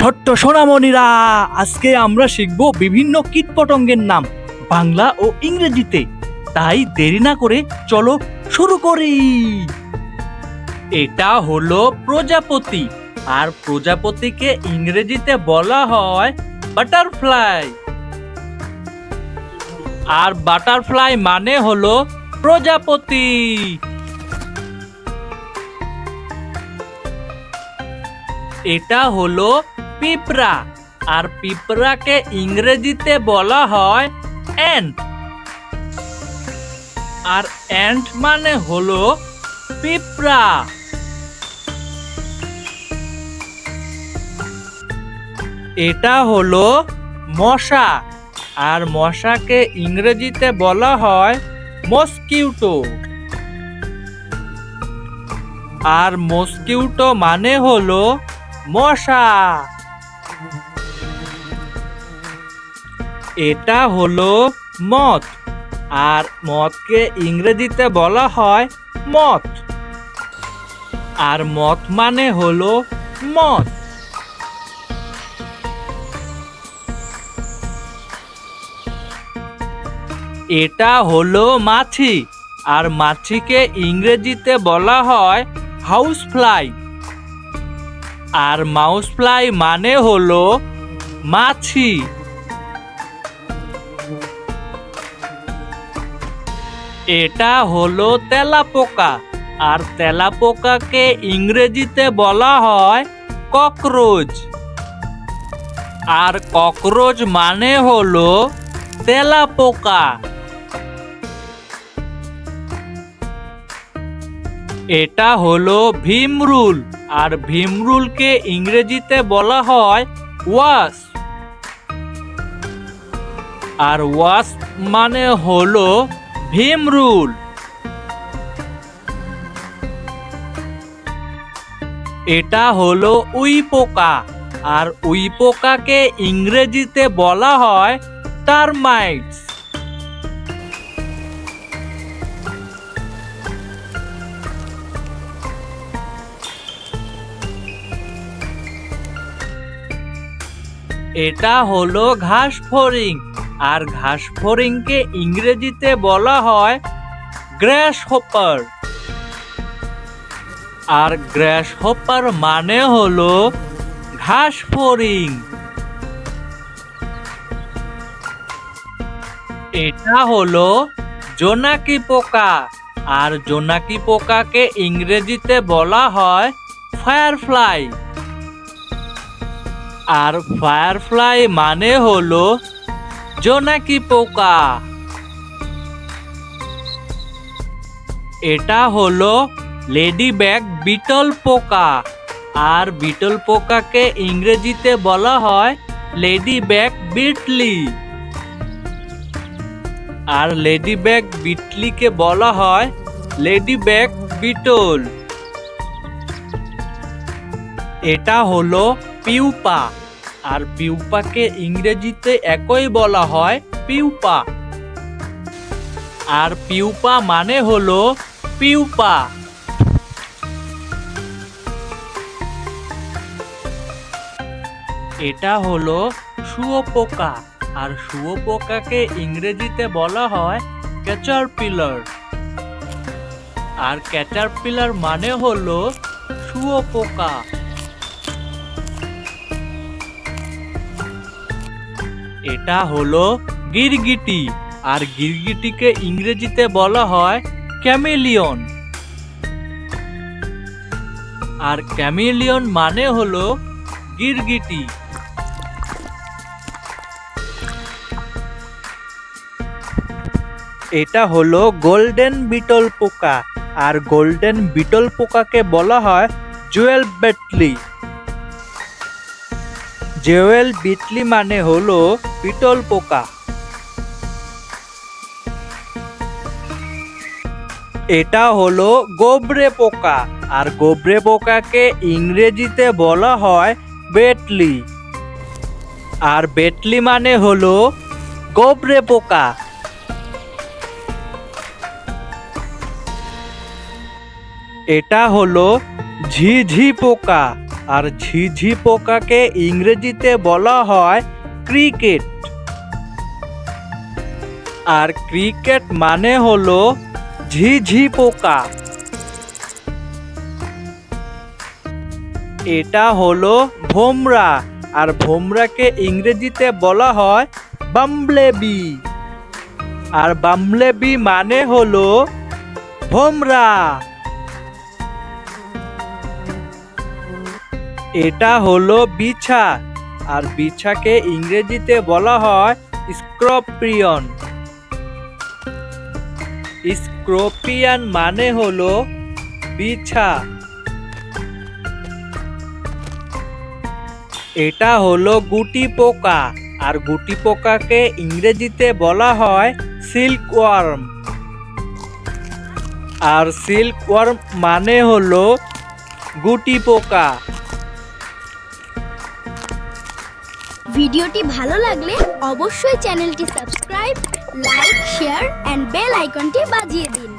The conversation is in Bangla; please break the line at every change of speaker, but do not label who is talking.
ছোট্ট সোনামণিরা, আজকে আমরা শিখব বিভিন্ন কীটপতঙ্গের নাম বাংলা ও ইংরেজিতে। তাই দেরি না করে চলো শুরু করি। এটা হলো প্রজাপতি, আর প্রজাপতিকে ইংরেজিতে বলা হয় বাটারফ্লাই। আর বাটারফ্লাই মানে হলো প্রজাপতি। এটা হলো পিঁপড়া। আর পিঁপড়াকে ইংরেজিতে বলা হয় অ্যান্ট আর অ্যান্ট মানে হলো পিঁপড়া। এটা হলো মশা। আর মশাকে ইংরেজিতে বলা হয় মস্কিউটো আর মস্কিউটো মানে হলো মশা। এটা হলো মথ আর মথকে ইংরেজিতে বলা হয় মথ আর মথ মানে হলো মথ এটা হলো মাছি, আর মাছিকে ইংরেজিতে বলা হয় হাউস ফ্লাই আর মাউস ফ্লাই মানে হলো মাছি। এটা হলো তেলাপোকা, আর তেলাপোকাকে ইংরেজিতে বলা হয় ককরোচ। আর ককরোচ মানে হলো তেলাপোকা। এটা হলো ভীমরুল। আর ভীমরুলকে ইংরেজিতে বলা হয় ওয়াস। আর ওয়াস মানে হলো ভীমরুল। এটা হলো উই পোকা আর উই পোকাকে ইংরেজিতে বলা হয় টার্মাইটস। এটা হলো ঘাস ফড়িং। আর ঘাস ফড়িংকে ইংরেজিতে বলা হয় গ্র্যাস হপার আর গ্র্যাস হপার মানে হলো ঘাস ফড়িং। এটা হলো জোনাকি পোকা। আর জোনাকি পোকাকে ইংরেজিতে বলা হয় ফায়ারফ্লাই। আর ফায়ারফ্লাই মানে হলো জোনাকি পোকা। এটা হলো লেডি ব্যাগ বিটল পোকা। আর বিটল পোকাকে ইংরেজিতে বলা হয় লেডি ব্যাগ বিটলি। আর লেডি ব্যাগ বিটলিকে বলা হয় লেডি ব্যাগ বিটল। এটা হলো পিউপা। আর পিউপাকে ইংরেজিতে একই বলা হয় পিউপা। আর পিউপা মানে হলো পিউপা। এটা হলো শুয়োপোকা। আর শুয়োপোকাকে ইংরেজিতে বলা হয় ক্যাচার পিলার আর ক্যাচার পিলার মানে হলো শুয়োপোকা। এটা হলো গিরগিটি। আর গিরগিটিকে ইংরেজিতে বলা হয় ক্যামেলিয়ন। আর ক্যামেলিয়ন মানে হলো গিরগিটি। এটা হলো গোল্ডেন বিটল পোকা। আর গোল্ডেন বিটল পোকাকে বলা হয় জুয়েল বেটলি। জুয়েল বিটলি মানে হলো বিটল পোকা। এটা হলো গোবরে পোকা, আর গোবরে পোকাকে ইংরেজিতে বলা হয় বেটলি। আর বেটলি মানে হলো গোবরে পোকা। এটা হলো ঝিঝি পোকা, আর ঝিঝি পোকাকে ইংরেজিতে বলা হয় ক্রিকেট। আর ক্রিকেট মানে হলো ঝিঝি পোকা। এটা হলো ভোমরা। আর ভোমরাকে ইংরেজিতে বলা হয় বাম্বলেবি। আর বাম্বলেবি মানে হলো ভোমরা। এটা হলো বিছা। আর বিছাকে ইংরেজিতে বলা হয় স্ক্রপিয়ন। স্ক্রপিয়ান মানে হলো বিছা। এটা হলো গুটি পোকা, আর গুটি পোকাকে ইংরেজিতে বলা হয় সিল্ক ওয়ার্ম আর সিল্ক ওয়ার্ম মানে হলো গুটি পোকা।
ভিডিওটি ভালো লাগলে অবশ্যই চ্যানেলটি subscribe like share and bell আইকনটি বাজিয়ে দিন।